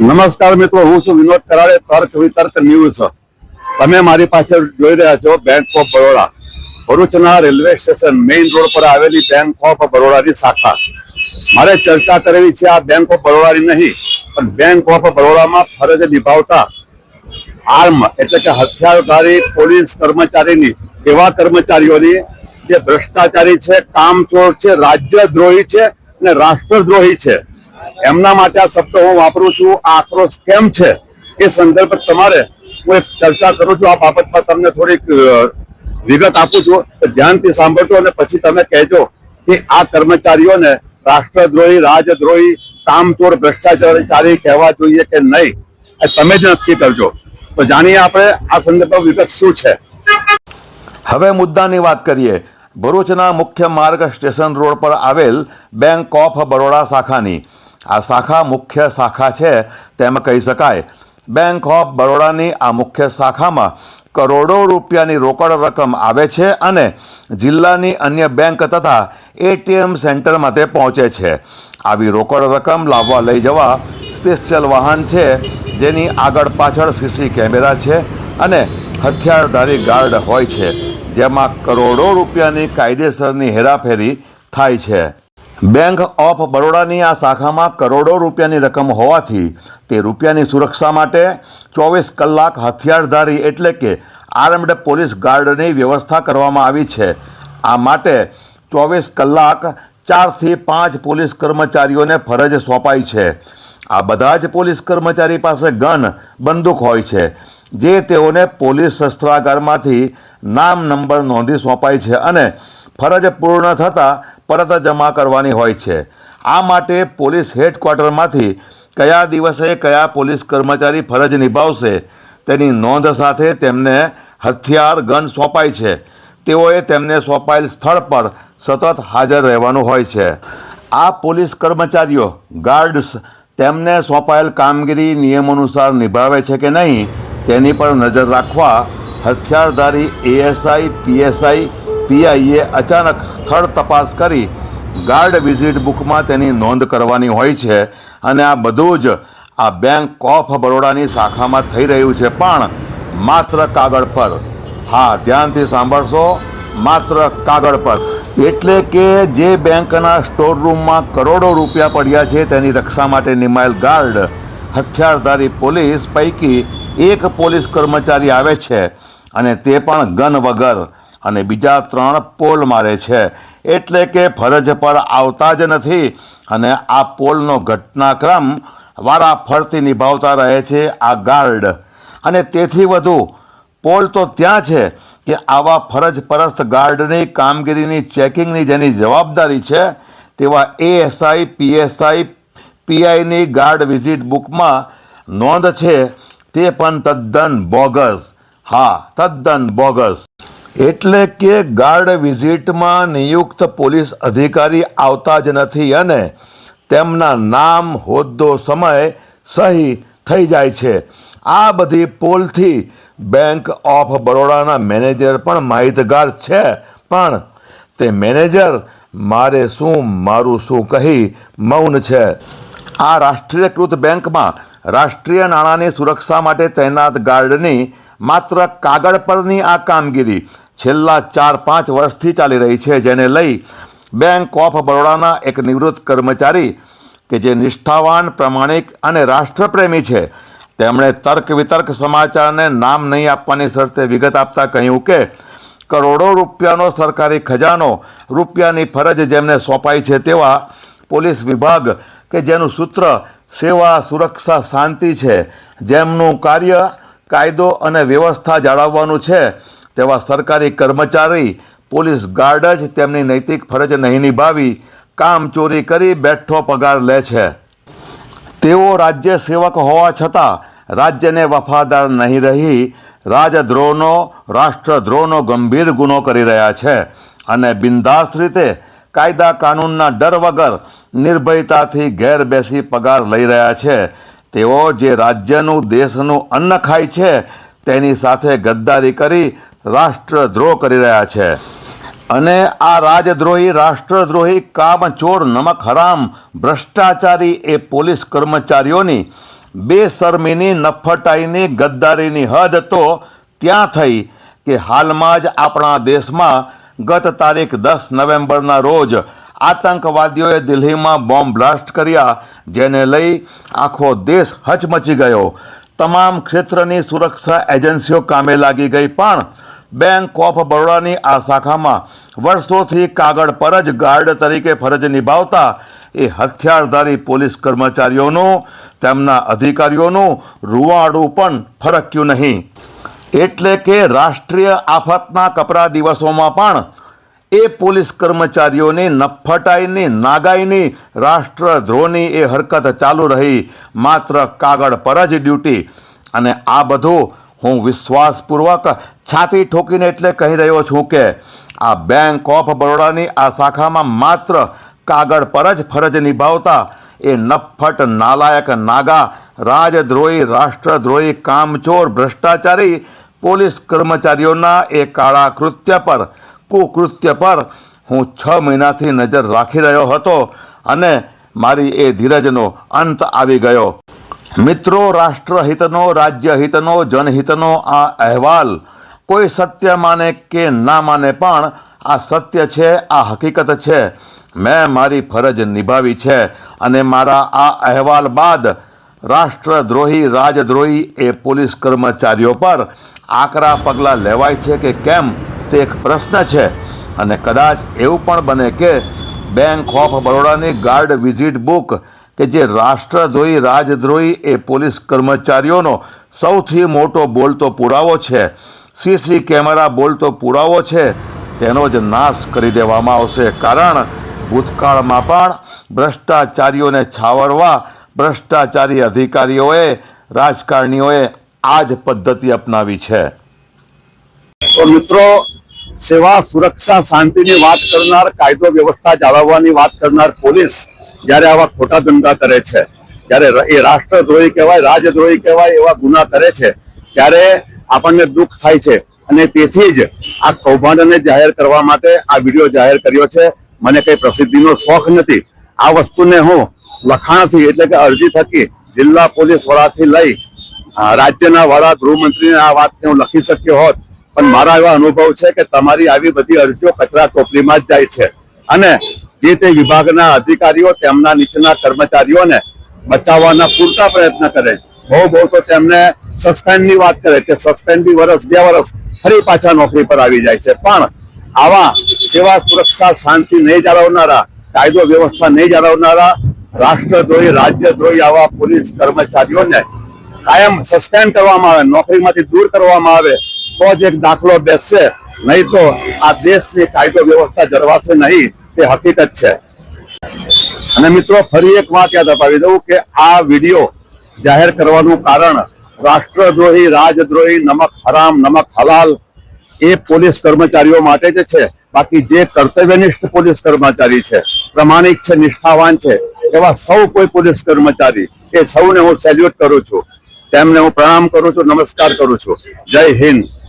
નમસ્કાર મિત્રો, હું છું વિનોદ કરાડે, તર્ક વિતર્ક ન્યૂઝ. તમે મારી પાછળ જોઈ રહ્યા છો બેંક ઓફ બરોડા ભરૂચના રેલવે સ્ટેશન મેઇન રોડ પર આવેલી બેંક ઓફ બરોડાની શાખા. મારે ચર્ચા કરેલી છે આ બેંક ઓફ બરોડાની નહીં, પણ બેંક ઓફ બરોડામાં ફરજ નિભાવતા આર્મ, એટલે કે હથિયારધારી પોલીસ કર્મચારીની, એવા કર્મચારીઓની જે ભ્રષ્ટાચારી છે, કામચોર છે, રાજ્યદ્રોહી છે અને રાષ્ટ્રદ્રોહી છે. એમના માટે આ શબ્દ હું વાપરું છું. આ આક્રોશ કેમ છે એ સંદર્ભે તમારે હું એક ચર્ચા કરું છું. આ બાબતમાં તમને થોડીક વિગત આપું છું. ધ્યાનથી સાંભળજો અને પછી તમે કહેજો કે આ કર્મચારીઓને રાષ્ટ્રદ્રોહી, રાજદ્રોહી, કામચોર, ભ્રષ્ટાચારી કહેવા જોઈએ કે નહીં તમે જ નક્કી કરજો. તો જાણીએ આપણે આ સંદર્ભમાં વિગત શું છે. હવે મુદ્દાની વાત કરીએ. ભરૂચના મુખ્ય માર્ગ સ્ટેશન રોડ પર આવેલ બેંક ઓફ બરોડા શાખાની. આ શાખા મુખ્ય શાખા છે, તેમ કહી શકાય. બેંક ઓફ બરોડાની આ મુખ્ય શાખામાં કરોડો રૂપિયાની રોકડ રકમ આવે છે અને જિલ્લાની અન્ય બેંક તથા એટીએમ સેન્ટરમાં તે પહોંચે છે. આવી રોકડ રકમ લાવવા લઈ જવા સ્પેશિયલ વાહન છે, જેની આગળ પાછળ સીસી કેમેરા છે અને હથિયારધારી ગાર્ડ હોય છે, જેમાં કરોડો રૂપિયાની કાયદેસરની હેરાફેરી થાય છે. બેંક ઓફ બરોડાની આ શાખામાં કરોડો રૂપિયાની રકમ હોવાથી તે રૂપિયાની સુરક્ષા માટે ચોવીસ કલાક હથિયારધારી એટલે કે આર્મ્ડ પોલીસ ગાર્ડની વ્યવસ્થા કરવામાં આવી છે. આ માટે ચોવીસ કલાક ચારથી પાંચ પોલીસ કર્મચારીઓને ફરજ સોંપાઈ છે. આ બધા જ પોલીસ કર્મચારી પાસે ગન, બંદૂક હોય છે, જે તેઓને પોલીસ શસ્ત્રાગારમાંથી નામ નંબર નોંધી સોંપાય છે અને ફરજ પૂર્ણ થતાં પરત જમા કરવાની હોય છે. આ માટે પોલીસ હેડક્વાર્ટરમાંથી કયા દિવસે કયા પોલીસ કર્મચારી ફરજ નિભાવશે તેની નોંધ સાથે તેમને હથિયાર ગન સોંપાય છે. તેઓએ તેમને સોંપાયેલ સ્થળ પર સતત હાજર રહેવાનું હોય છે. આ પોલીસ કર્મચારીઓ, ગાર્ડ્સ, તેમને સોંપાયેલ કામગીરી નિયમોનુસાર નિભાવે છે કે નહીં તેની પર નજર રાખવા હથિયારધારી એએસઆઈ પીએસઆઈ પીઆઈએ અચાનક સ્થળ તપાસ કરી ગાર્ડ વિઝિટ બુકમાં તેની નોંધ કરવાની હોય છે અને આ બધું જ આ બેંક ઓફ બરોડાની શાખામાં થઈ રહ્યું છે. પણ માત્ર કાગળ પર. હા, ધ્યાનથી સાંભળશો. માત્ર કાગળ પર. એટલે કે જે બેંકના સ્ટોર રૂમમાં કરોડો રૂપિયા પડ્યા છે તેની રક્ષા માટે નિમાયેલ ગાર્ડ, હથિયારધારી પોલીસ પૈકી એક પોલીસ કર્મચારી આવે છે અને તે પણ ગન વગર. અને બીજા ત્રણ પોલ મારે છે. એટલે કે ફરજ પર આવતા જ નથી. અને આ પોલનો ઘટનાક્રમ વારા ફરતી નિભાવતા રહે છે આ ગાર્ડ. અને તેથી વધુ, પોલ તો ત્યાં છે કે આવા ફરજ પરસ્ત ગાર્ડની કામગીરીની ચેકિંગની જેની જવાબદારી છે, તેવા એએસઆઈ, પીએસઆઈ, પીઆઈની ગાર્ડ વિઝિટ બુકમાં નોંધ છે, તે પણ તદ્દન બોગસ. હા, તદ્દન બોગસ. એટલે કે ગાર્ડ વિઝિટમાં નિયુક્ત પોલીસ અધિકારી આવતા જ નથી અને તેમના નામ હોદ્દો સમય સહી થઈ જાય છે. આ બધી પોલથી બેંક ઓફ બરોડાના મેનેજર પણ માહિતગાર છે. પણ તે મેનેજર, મારે શું મારું શું કહી મૌન છે. આ રાષ્ટ્રીયકૃત બેંકમાં રાષ્ટ્રીય નાણાંની સુરક્ષા માટે તૈનાત ગાર્ડની માત્ર કાગળ પરની આ કામગીરી છેલ્લા ચાર પાંચ વર્ષથી ચાલી રહી છે, જેને લઈ બેંક ઓફ બરોડાના એક નિવૃત્ત કર્મચારી કે જે નિષ્ઠાવાન, પ્રમાણિક અને રાષ્ટ્રપ્રેમી છે, તેમણે તર્ક વિતર્ક સમાચારને નામ નહીં આપવાની શરતે વિગત આપતા કહ્યું કે, કરોડો રૂપિયાનો સરકારી ખજાનો રૂપિયાની ફરજ જેમને સોંપાઈ છે તેવા પોલીસ વિભાગ કે જેનું સૂત્ર સેવા, સુરક્ષા, શાંતિ છે, જેમનું કાર્ય કાયદો અને વ્યવસ્થા જાળવવાનું છે તેવા સરકારી કર્મચારી પોલીસ ગાર્ડ જ તેમની નૈતિક ફરજ નહીં નિભાવી, કામ ચોરી કરી બેઠો પગાર લે છે. તેઓ રાજ્ય સેવક હોવા છતાં રાજ્યને વફાદાર નહીં રહી, રાજદ્રોહનો, રાષ્ટ્રદ્રોહનો ગંભીર ગુનો કરી રહ્યા છે અને બિંદાસ રીતે કાયદા કાનૂનના ડર વગર નિર્ભયતાથી ઘેર બેસી પગાર લઈ રહ્યા છે. તેઓ જે રાજ્યનું, દેશનું અન્ન ખાય છે, તેની સાથે ગદ્દારી કરી રાષ્ટ્રદ્રોહ કરી રહ્યા છે. અને આ રાજદ્રોહી, રાષ્ટ્રદ્રોહી કામચોર, નમક હરામ, ભ્રષ્ટાચારી એ પોલીસ કર્મચારીઓની બેશરમીની નફટાઈની ગદ્દારીની હદ તો ત્યાં થઈ કે હાલમાં જ આપણા દેશમાં ગત તારીખ દસ નવેમ્બરના રોજ આતંકવાદીઓએ દિલ્હીમાં બોમ્બ બ્લાસ્ટ કર્યા, જેને લઈ આખો દેશ હચમચી ગયો. તમામ ક્ષેત્રની સુરક્ષા એજન્સીઓ કામે લાગી ગઈ પણ બેંક ઓફ બરોડાની આ શાખામાં વર્ષોથી કાગળ પર જ ગાર્ડ તરીકે ફરજ નિભાવતા એ હથિયારધારી પોલીસ કર્મચારીઓનું, તેમના અધિકારીઓનું રૂવાડું પણ ફરક્યું નહીં. એટલે કે રાષ્ટ્રીય આફતના કપરા દિવસોમાં પણ એ પોલીસ કર્મચારીઓની નફટાઈની નાગાઈની, રાષ્ટ્રદ્રોહની એ હરકત ચાલુ રહી. માત્ર કાગળ પર જ ડ્યુટી. અને આ બધું હું વિશ્વાસપૂર્વક છાતી ઠોકીને એટલે કહી રહ્યો છું કે આ બેંક ઓફ બરોડાની આ શાખામાં માત્ર કાગળ પર જ ફરજ નિભાવતા એ નફ્ફટ, નાલાયક, નાગા, રાજદ્રોહી, રાષ્ટ્રદ્રોહી, કામચોર, ભ્રષ્ટાચારી પોલીસ કર્મચારીઓના એ કાળા કૃત્ય પર, કુકૃત્ય પર હું છ મહિનાથી નજર રાખી રહ્યો હતો અને મારી એ ધીરજનો અંત આવી ગયો. મિત્રો, રાષ્ટ્રહિતનો, રાજ્યહિતનો, જનહિતનો આ અહેવાલ કોઈ સત્ય માને કે ના માને પણ આ સત્ય છે, આ હકીકત છે. મેં મારી ફરજ નિભાવી છે અને મારા આ અહેવાલ બાદ રાષ્ટ્રદ્રોહી, રાજદ્રોહી એ પોલીસ કર્મચારીઓ પર આકરા પગલાં લેવાય છે કે કેમ તે એક પ્રશ્ન છે. અને કદાચ એવું પણ બને કે બેંક ઓફ બરોડાની ગાર્ડ વિઝિટ બુક કે જે રાષ્ટ્રદ્રોહી, રાજદ્રોહી એ પોલીસ કર્મચારીઓનો સૌથી મોટો બોલતો પુરાવો છે. સીસી કેમેરા બોલતો પુરાવો છે. તેનો જ નાશ કરી દેવામાં આવશે. કારણ ભૂતકાળમાં પણ ભ્રષ્ટાચારીઓને છાવરવા ભ્રષ્ટાચારી અધિકારીઓએ, રાજકારણીઓએ આ જ પદ્ધતિ અપનાવી છે. તો મિત્રો, સેવા, સુરક્ષા, શાંતિની વાત કરનાર, કાયદો, વ્યવસ્થા જાળવવાની વાત કરનાર પોલીસ જ્યારે આવા ખોટા ધંધા કરે છે ત્યારે એ રાષ્ટ્રદ્રોહી કહેવાય, રાજદ્રોહી કહેવાય, એવા ગુના કરે છે, ત્યારે આપણને દુઃખ થાય છે. અને તેથી જ આ કૌભાંડને જાહેર કરવા માટે આ વીડિયો જાહેર કર્યો છે. મને કઈ પ્રસિદ્ધિનો શોખ નથી. આ વસ્તુને હું લખાણથી એટલે કે અરજી થકી જિલ્લા પોલીસ વડાથી લઈ રાજ્યના વડા, ગૃહમંત્રીને આ વાતને હું લખી શક્યો હોત. પણ મારા એવા અનુભવ છે કે તમારી આવી બધી અરજીઓ કચરા ટોપલીમાં જ જાય છે. અને જે તે વિભાગના અધિકારીઓ, તેમના નીચેના કર્મચારીઓને બચાવવાના પૂરતા પ્રયત્ન કરે બહુ બહુ તો તેમને સસ્પેન્ડની વાત કરે કે સસ્પેન્ડ બી વર્ષ બે વર્ષ ફરી પાછા નોકરી પર આવી જાય છે. પણ આવા સેવા સુરક્ષા શાંતિ નહીં જાળવનારા, કાયદો વ્યવસ્થા નહીં જાળવનારા, રાષ્ટ્રદ્રોહી, રાજ્યદ્રોહી આવા પોલીસ કર્મચારીઓને કાયમ સસ્પેન્ડ કરવામાં આવે, નોકરીમાંથી દૂર કરવામાં આવે, તો જ એક દાખલો બેસશે. નહીં તો આ દેશની કાયદો વ્યવસ્થા જળવાશે નહીં. તે હકીકત છે. અને મિત્રો, ફરી એક વાત યાદ અપાવી દઉં કે આ વીડિયો જાહેર કરવાનું કારણ રાષ્ટ્રદ્રોહી, રાજદ્રોહી, નમક હરામ, નમક હલાલ એ પોલીસ કર્મચારીઓ માટે જ છે. બાકી જે કર્તવ્યનિષ્ઠ પોલીસ કર્મચારી છે, પ્રમાણિક છે, નિષ્ઠાવાન છે, એવા સૌ કોઈ પોલીસ કર્મચારી, એ સૌને હું સેલ્યુટ કરું છું. તેમને હું પ્રણામ કરું છું, નમસ્કાર કરું છું. જય હિન્દ.